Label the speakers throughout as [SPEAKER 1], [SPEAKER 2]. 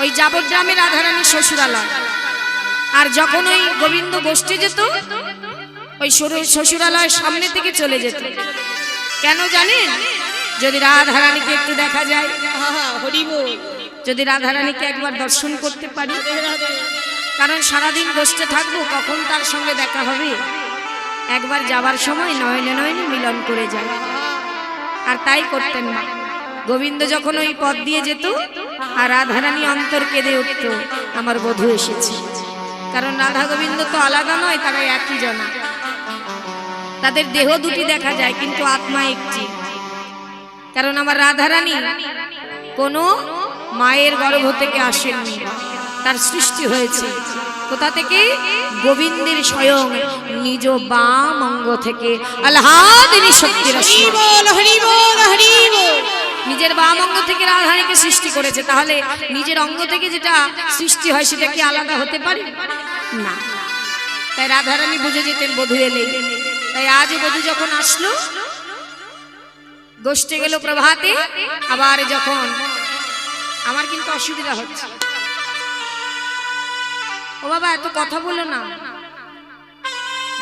[SPEAKER 1] ওই যাবত গ্রামে রাধারানীর শ্বশুরালয়। আর যখন ওই গোবিন্দ গোষ্ঠী যেত ওই শ্বশুরালয়ের সামনে থেকে চলে যেত। কেন জানেন? যদি রাধারানীকে একটু দেখা যায়
[SPEAKER 2] হরিব
[SPEAKER 1] যদি রাধারানীকে একবার দর্শন করতে পারি কারণ সারাদিন বসতে থাকব কখন তার সঙ্গে দেখা হবে? একবার যাবার সময় নয়নে নয়নে মিলন করে যায়। আর তাই করতেন না। গোবিন্দ যখন ওই পথ দিয়ে যেত আর রাধারানী অন্তর কেঁদে উঠত। আমার বধূ এসেছে। কারণ রাধা গোবিন্দ তো আলাদা নয় তারা একই জনা। তাদের দেহ দুটি দেখা যায়, কিন্তু আত্মা একটি। কারণ আমার রাধারানী কোনো মায়ের গর্ভ থেকে আসেননি। তার সৃষ্টি হয়েছে। কোথা থেকে? গোবিন্দের স্বয়ং নিজ বাম অঙ্গ থেকে। আল্লাহাদিনী শক্তির
[SPEAKER 2] হরি
[SPEAKER 1] নিজের বাম অঙ্গ থেকে রাধারানীকে সৃষ্টি করেছে, তাহলে নিজের অঙ্গ থেকে যেটা সৃষ্টি হয় সেটা কি আলাদা হতে পারে? না। তাই রাধারানী বুঝে যেতেন বধূ এলে তাই আজ বধূ যখন আসলো, গোষ্ঠে গেল প্রভাতে, আবার যখন আমার কিন্তু অসুবিধা হচ্ছে। ও বাবা, এত কথা বলো না।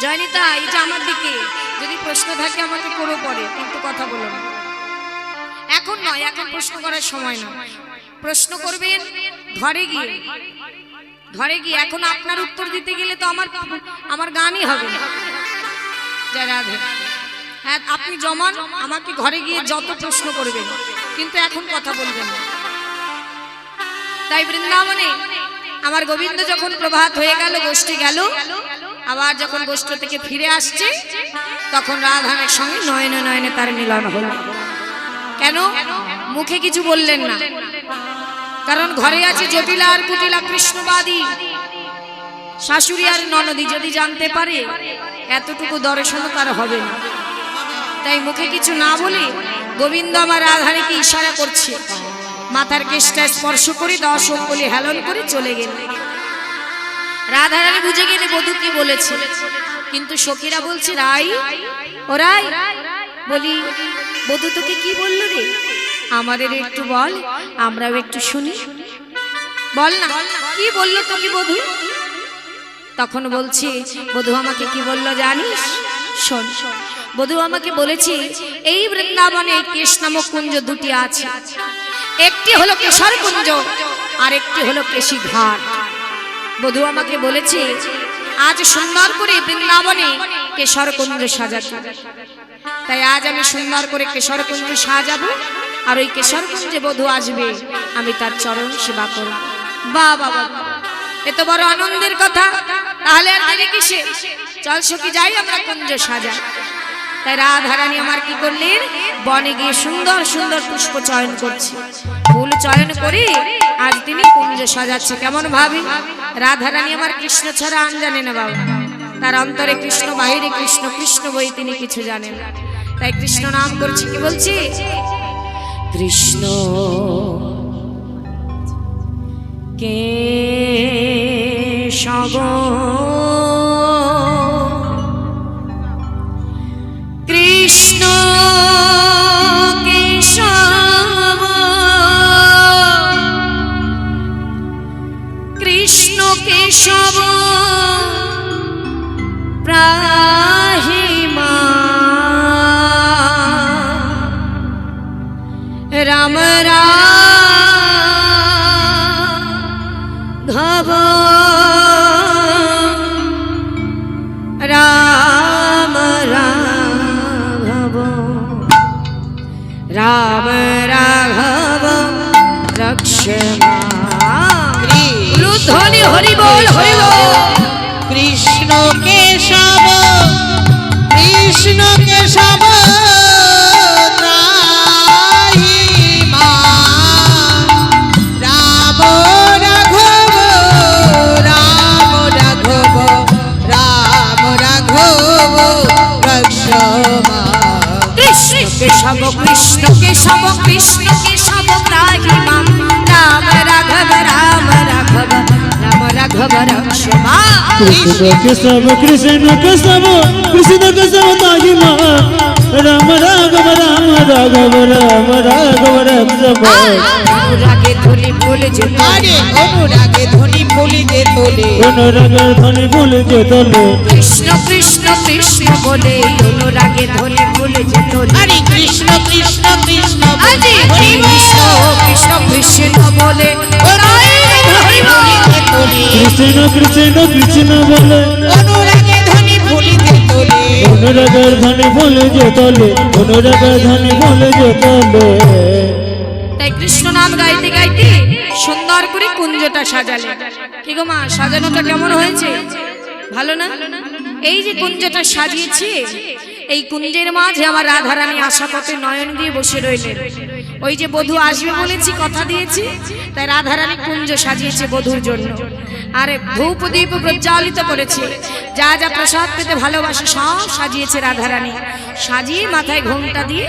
[SPEAKER 1] জয়নিতা, এটা আমার দিকে। যদি প্রশ্ন থাকে আমাকে করো পরে, কিন্তু কথা বলো না। এখন নয়, এখন প্রশ্ন করার সময় নয়। প্রশ্ন করবেন, ঘরে গিয়ে। ঘরে গিয়ে এখন আপনার উত্তর দিতে গেলে তো আমার আমার গানই হবে হ্যাঁ আপনি জমান, আমাকে ঘরে গিয়ে যত প্রশ্ন করবেন, কিন্তু এখন কথা বলবেন তাই বৃন্দাবনে আমার গোবিন্দ যখন প্রভাত হয়ে গেল, গোষ্ঠী গেল, আবার যখন গোষ্ঠ থেকে ফিরে আসছে, তখন রাধানের সঙ্গে নয়নে নয়নে তার মিলন হলো। কেন? মুখে কিছু বললেন না। কারণ ঘরে আছে জটিলা আর কুটিলা কৃষ্ণবাদী। শাশুড়ি আর ননদি যদি জানতে পারে, এতটুকু দর্শন তার হবে না। তাই মুখে কিছু না বলে গোবিন্দ আমার রাধানীকে ইশারা করছে। মাথার কেশটা স্পর্শ করে দশ বলে হেলন করে চলে গেল। রাধারানী বুঝে গেলে বধূ কি বলেছে? কিন্তু সখীরা বলছে, রাই, ও রাই বলি, বধু তোকে কি বলল রে? আমাদের একটু বল, আমরাও একটু শুনি। বল না, কি বলল তোকে বধু? তখন বলছি, বধূ আমাকে কি বলল জানিস? শোন, বধূ আমাকে বলেছে, এই বৃন্দাবনে কেশ নামক কুঞ্জ দুটি আছে। একটি হলো কেশর কুঞ্জ আর একটি হলো কেশি ঘাট। বধূ আমাকে বলেছে, আজ সুন্দর করে বৃন্দাবনে কেশর কুঞ্জ সাজাতে। তাই আজ আমি সুন্দর করে কেশর কুঞ্জ সাজাবো, আর ওই কেশর কুঞ্জে বধূ আসবে। আমি তার চরণ সেবা করব। বা বাবা এত বড় আনন্দের কথা। তাহলে আর দেরি কিসে? চল সখী, যাই আমরা কুঞ্জ সাজা তাই রাধারানী আমার কি করলেন? বনে গিয়ে সুন্দর সুন্দর পুষ্প চয়ন করছে। ফুল চয়ন করে আজ তিনি কুঞ্জ সাজাচ্ছে। কেমন ভাবি? রাধারানী আমার কৃষ্ণ ছাড়া আন জানে না বাবা। তার অন্তরে কৃষ্ণ, বাহিরে কৃষ্ণ কৃষ্ণ বই তিনি কিছু জানেন। তাই কৃষ্ণ নাম করছে, কি বলছি? কৃষ্ণ, কে সব? কৃষ্ণ কেশব কৃষ্ণ কেশব প্রাহিমা
[SPEAKER 3] कृष्ण के सब कृष्ण के सब कृष्ण के सब ताही माँ राम राघव राम राघव राम राघव राघव
[SPEAKER 1] রাগে ধলি বলে যে
[SPEAKER 2] আরে অনুরাগে ধ্বনি ফুলিতে তোলে
[SPEAKER 3] অনুরাগের ধ্বনি ভুলে যে তোলে
[SPEAKER 1] কৃষ্ণ কৃষ্ণ কৃষ্ণ বলে অনুরাগে ধলি বলে
[SPEAKER 2] কৃষ্ণ কৃষ্ণ কৃষ্ণ
[SPEAKER 1] বলে।
[SPEAKER 3] অনুরাগের ধ্বনি ভুলে যে তোলে অনুরাগের ধ্বনি ভুলে যে তোলে।
[SPEAKER 1] তাই কৃষ্ণ নাম গাইতে গাইতে সুন্দর করে কুঞ্জটা সাজালে। কি গো মা সাজানোটা কেমন হয়েছে? ভালো না? এই যে কুঞ্জটা সাজিয়েছে এই কুঞ্জের মাঝে আমার রাধারানী আশা পথে নয়ন দিয়ে বসে রইলেন। ওই যে বধূ আসবে বলেছি, কথা দিয়েছি, তাই রাধারানী কুঞ্জ সাজিয়েছে বধুর জন্য। আর ধূপ দীপ প্রজ্বালিত করেছে। যা যা প্রসাদ পেতে ভালোবাসে সব সাজিয়েছে রাধারানী। সাজিয়ে মাথায় ঘোমটা দিয়ে,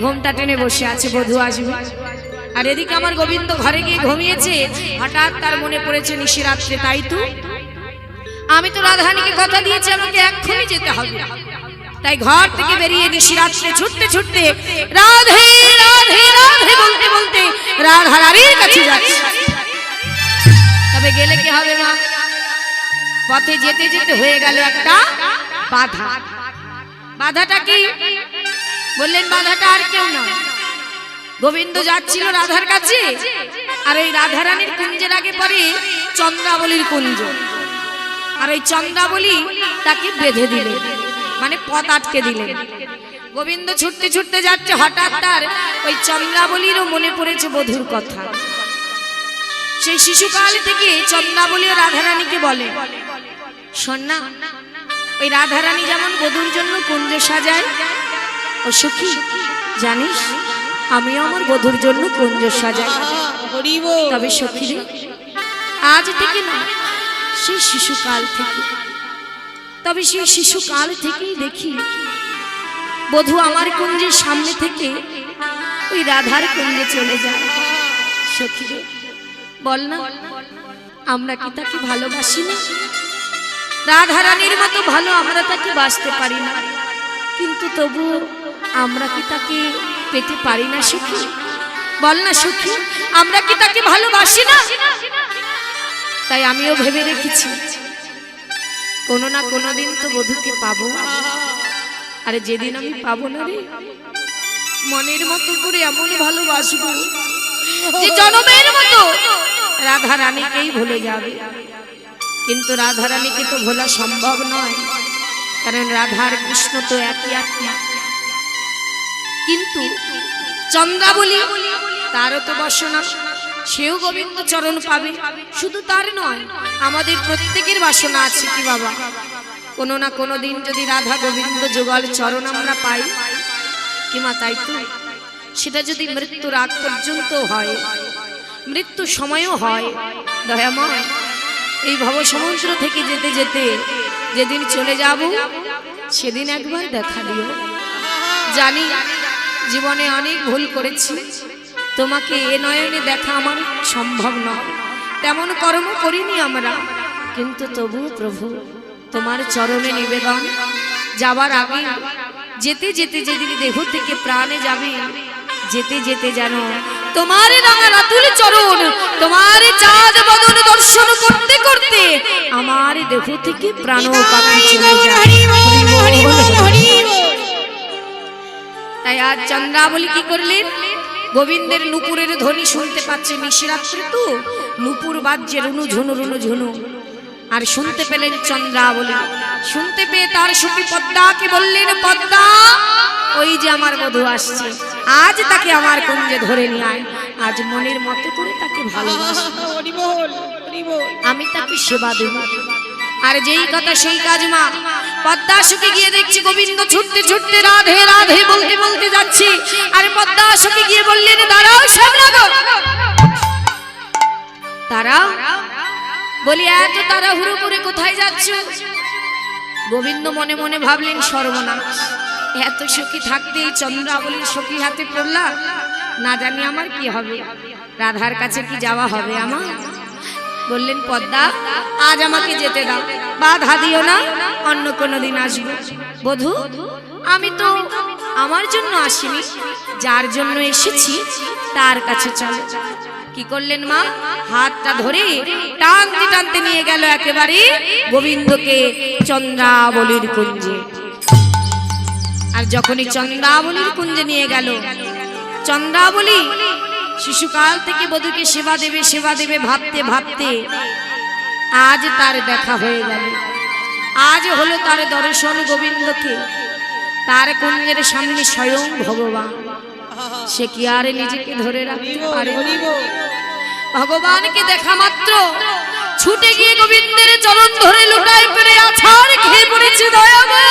[SPEAKER 1] ঘোমটা টেনে বসে আছে বধূ আসবে। আর এদিকে আমার গোবিন্দ ঘরে গিয়ে ঘুমিয়েছে। হঠাৎ তার মনে পড়েছে নিশিরাত্রে, তাই তো? আমি তো রাধারানীকে কথা দিয়েছি, আমাকে এক্ষুনি যেতে হবে। তাই ঘর থেকে বেরিয়ে নিশিরাত্রে ছুটতে ছুটতে রাধে রাধে রাধে বলতে বলতে রাধারানীর কাছে যাচ্ছে। তবে গেলে কি হবে মা? পথে যেতে যেতে হয়ে গেল একটা বাধা। বাধাটা কি? বললেন, বাধাটা আর কেউ না গোবিন্দ যাচ্ছিল রাধার কাছে, আর ওই রাধারানীর কুঞ্জের আগে পরে চন্দ্রাবলীর কুঞ্জ। আর ওই চন্দ্রাবলী তাকে বেঁধে দিলেন মানে পথ আটকে দিলেন। গোবিন্দ ছুটতে ছুটতে যাচ্ছে, হঠাৎ তার ওই চন্দ্রাবলীরও মনে পড়েছে বধুর কথা। সেই শিশুকাল থেকে চন্দ্রাবলী ও রাধারানীকে বলে শোন না ওই রাধারানী যেমন বধুর জন্য কুঞ্জ সাজায়, ও সখী, জানিস? আমিও আমার বধুর জন্য কুঞ্জ সাজাই। তবে সখী আজ থেকে না, সেই শিশুকাল থেকে। তবে সেই শিশুকাল থেকেই দেখি বধু আমার কুঞ্জের সামনে থেকে ওই রাধার কুঞ্জে চলে যায়। সখীরে, বল না, আমরা কি তাকে ভালোবাসি না? রাধারানীর মতো ভালো আমরা তাকে বাঁচতে পারি না। কিন্তু তবু আমরা কি তাকে পেতে পারি না সুখী? বল না সুখী, আমরা কি তাকে ভালোবাসি না? তাই আমিও ভেবে রেখেছি কোনো না কোনো দিন তো বধূকে পাবো। আরে যেদিন আমি পাবো না রে, মনের মতো করে এমন ভালোবাসবো যে জনমের মতো রাধা রানীকেই ভুলে যাবে। কিন্তু রাধা রানীকে তো ভোলা সম্ভব নয়, কারণ রাধার কৃষ্ণ তো একই আত্মা। কিন্তু চন্দ্রাবলী, তারও তো বাসনা। সেও গোবিন্দ চরণ পাবে। শুধু তার নয়, আমাদের প্রত্যেকের বাসনা আছে কি বাবা? কোনো না কোনো দিন যদি রাধা গোবিন্দ যুগল চরণ আমরা পাই কিমা তাই তো? সেটা যদি মৃত্যুর আগ পর্যন্ত হয়, মৃত্যু সময়ও হয়, দয়াময়। এই ভব সমুদ্র থেকে যেতে যেতে যেদিন চলে যাব, সেদিন একবার দেখা দিও। জানি জীবনে অনেক ভুল করেছি তোমাকে এ নয়নে দেখা আমার সম্ভব নয়। তেমন কর্ম করিনি আমরা কিন্তু তবু প্রভু তোমার চরণে নিবেদন। যাবার আগে যেতে যেতে যেদিন দেহ থেকে প্রাণে যাবে যেতে যেতে যেন তোমার রাঙা রাতুল চরণ তোমার চাঁদ বদন দর্শন করতে করতে আমার দেহ থেকে প্রাণ তাই আজ চন্দ্রাবলী কি করলেন? গোবিন্দের নুপুরের ধ্বনি শুনতে পাচ্ছে নিশিরাত্রে তো নুপুর বাজ্যে রুনু ঝুনু রুনু ঝুনু। আর শুনতে পেলেন চন্দ্রাবলী। শুনতে পেয়ে তার সখী পদ্মাকে বললেন, পদ্মা, ওই যে আমার বধূ আসছে। আজ তাকে আমার কুঞ্জে ধরে নিয়ে আজ মনের মতো করে তাকে ভালোবাসি।
[SPEAKER 2] বল বল
[SPEAKER 1] আমি তাকে সেবা দেব। আর যেই কথা সেই কাজ মা। পদ্মা শুকে গিয়ে দেখছি গোবিন্দ ছুটতে ছুটতে রাধে রাধে বলতে বলতে যাচ্ছি। আর পদ্মা শুকে গিয়ে বললেন, দাঁড়াও সামলা গো। তারা? বলি, এত তারা হুড়ো করে কোথায় যাচ্ছ? গোবিন্দ মনে মনে ভাবলেন, সর্বনাশ। এত সখী থাকতে এই চন্দ্রাবলীর সখী হাতে পড়লাম না জানি আমার কি হবে। রাধার কাছে কি যাওয়া হবে আমার? বললেন, পদ্মা, আজ আমাকে যেতে দাও। বাধা দিও না, অন্য কোনো দিন আসব। বধু, আমি তো আমার জন্য আসিনি। যার জন্য এসেছি, তার কাছে চলো। কি করলেন মা? হাতটা ধরে টানতে টানতে নিয়ে গেল একেবারে গোবিন্দকে চন্দ্রাবলীর কুঞ্জে। আর যখনই চন্দ্রাবলীর কুঞ্জে নিয়ে গেল, চন্দ্রাবলী শিশুকাল থেকে বধূকে সেবা দেবে সেবা দেবে ভাবতে ভাবতে। আজ তার দেখা হয়ে গেল। আজ হলো তার দর্শন গোবিন্দকে। তার কুঞ্জের সামনে স্বয়ং ভগবান। সে কি আর নিজেকে ধরে রাখতে পারে? ভগবানকে দেখা মাত্র। ছুটে গিয়ে গোবিন্দের চরণ ধরে লুটাই পেরে আছাড় খেয়ে পড়েছে দয়া গো।